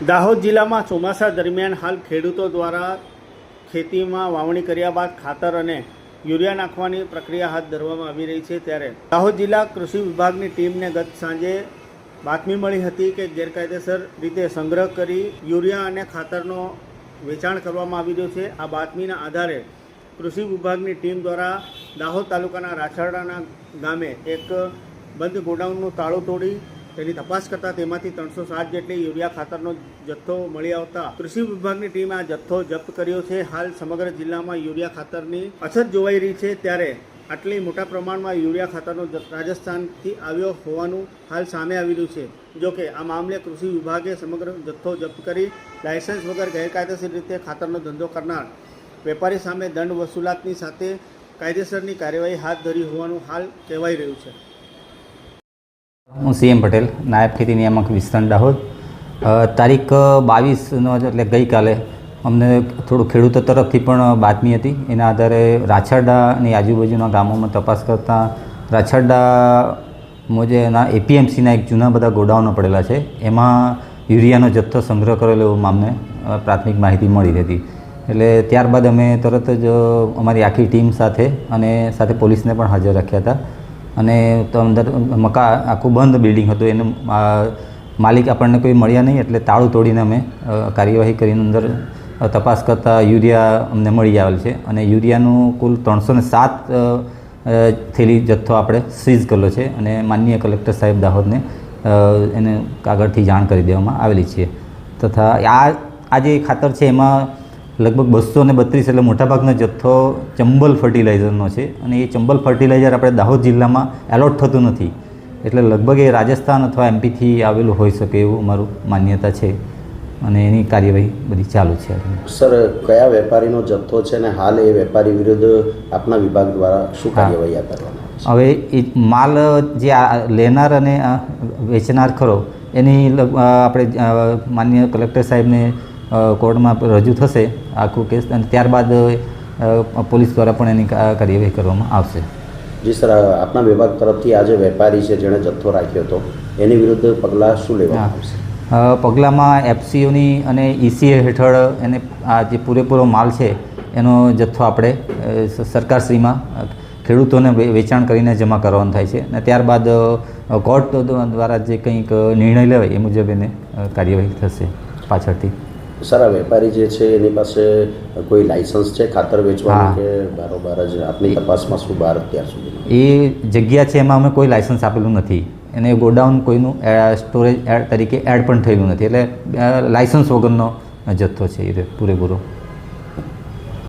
દાહોદ જિલ્લામાં ચોમાસા દરમિયાન હાલ ખેડૂતો દ્વારા ખેતીમાં વાવણી કર્યા બાદ ખાતર અને યુરિયા નાખવાની પ્રક્રિયા હાથ ધરવામાં આવી રહી છે ત્યારે દાહોદ જિલ્લા કૃષિ વિભાગની ટીમને ગત સાંજે બાતમી મળી હતી કે ગેરકાયદેસર રીતે સંગ્રહ કરી યુરિયા અને ખાતરનો વેચાણ કરવામાં આવી રહ્યો છે. આ બાતમીના આધારે કૃષિ વિભાગની ટીમ દ્વારા દાહોદ તાલુકાના રાછરડાના ગામે એક બંધ ગોડાઉનનું તાળું તોડી તેની તપાસ કરતા તેમાંથી ત્રણસો સાત જેટલી યુરિયા ખાતરનો જથ્થો મળી આવતા કૃષિ વિભાગની ટીમે આ જથ્થો જપ્ત કર્યો છે. હાલ સમગ્ર જિલ્લામાં યુરિયા ખાતરની અછત જોવાઈ રહી છે. ત્યારે આટલી મોટા પ્રમાણમાં યુરિયા ખાતરનો રાજસ્થાનથી આવ્યો હોવાનું હાલ સામે આવી રહ્યું છે. જોકે આ મામલે કૃષિ વિભાગે સમગ્ર જથ્થો જપ્ત કરી લાયસન્સ વગર ગેરકાયદેસર રીતે ખાતરનો ધંધો કરનાર વેપારી સામે દંડ વસૂલાતની સાથે કાયદેસરની કાર્યવાહી હાથ ધરી હોવાનું હાલ કહેવાઈ રહ્યું છે. હું સીએમ પટેલ, નાયબ ખેતી નિયામક વિસ્તરણ દાહોદ. તારીખ બાવીસનો એટલે ગઈકાલે અમને થોડું ખેડૂતો તરફથી પણ બાતમી હતી. એના આધારે રાછરડાની આજુબાજુના ગામોમાં તપાસ કરતાં રાછરડા મોજેના એપીએમસીના એક જૂના બધા ગોડાઉનો પડેલા છે, એમાં યુરિયાનો જથ્થો સંગ્રહ કરેલો એવું અમને પ્રાથમિક માહિતી મળી હતી એટલે ત્યારબાદ અમે તરત જ અમારી આખી ટીમ સાથે અને સાથે પોલીસને પણ હાજર રાખ્યા હતા. અને તો અંદર મકા, આખું બંધ બિલ્ડિંગ હતું. એનું માલિક આપણને કોઈ મળ્યા નહીં એટલે તાળું તોડીને અમે કાર્યવાહી કરીને અંદર તપાસ કરતાં યુરિયા અમને મળી આવેલ છે. અને યુરિયાનું કુલ ત્રણસો ને સાત થેલી જથ્થો આપણે સીઝ કરેલો છે અને માનનીય કલેક્ટર સાહેબ દાહોદને એને કાગળથી જાણ કરી દેવામાં આવેલી છે. તથા આ આ જે ખાતર છે એમાં લગભગ બસો ને બત્રીસ એટલે મોટાભાગનો જથ્થો ચંબલ ફર્ટિલાઇઝરનો છે. અને એ ચંબલ ફર્ટિલાઇઝર આપણે દાહોદ જિલ્લામાં એલોટ થતું નથી. એટલે લગભગ એ રાજસ્થાન અથવા એમપીથી આવેલું હોઈ શકે એવું અમારું માન્યતા છે. અને એની કાર્યવાહી બધી ચાલુ છે સર કયા વેપારીનો જથ્થો છે ને હાલ એ વેપારી વિરુદ્ધ આપના વિભાગ દ્વારા શું. કાર્યવાહી છે? હવે એ માલ જે આ લેનાર અને વેચનાર ખરો એની આપણે માન્ય કલેક્ટર સાહેબને કોર્ટમાં રજૂ થશે આખું કેસ અને ત્યારબાદ પોલીસ દ્વારા પણ એની કાર્યવાહી કરવામાં આવશે. જી સર આપના વિભાગ તરફથી આ જે વેપારી છે જેણે જથ્થો રાખ્યો હતો. એની વિરુદ્ધ પગલાં શું લેવામાં આવશે? પગલાંમાં એફસીઓની અને ઈસીએ હેઠળ એને આ જે પૂરેપૂરો માલ છે એનો જથ્થો આપણે સરકારશ્રીમાં ખેડૂતોને વેચાણ કરીને જમા કરવાનું થાય છે. અને ત્યારબાદ કોર્ટ દ્વારા જે કંઈક નિર્ણય લેવાય એ મુજબ એને કાર્યવાહી થશે પાછળથી. સર વેપારી જે છે એની પાસે કોઈ લાયસન્સ છે ખાતર વેચવાનું. કે બારોબાર જ આપની તપાસમાં શું બહાર અત્યાર સુધી એ જગ્યા છે એમાં અમે કોઈ લાયસન્સ આપેલું નથી. અને ગોડાઉન કોઈનું સ્ટોરેજ એડ તરીકે એડ પણ થયેલું નથી. એટલે લાયસન્સ વગરનો જથ્થો છે એ પૂરેપૂરો.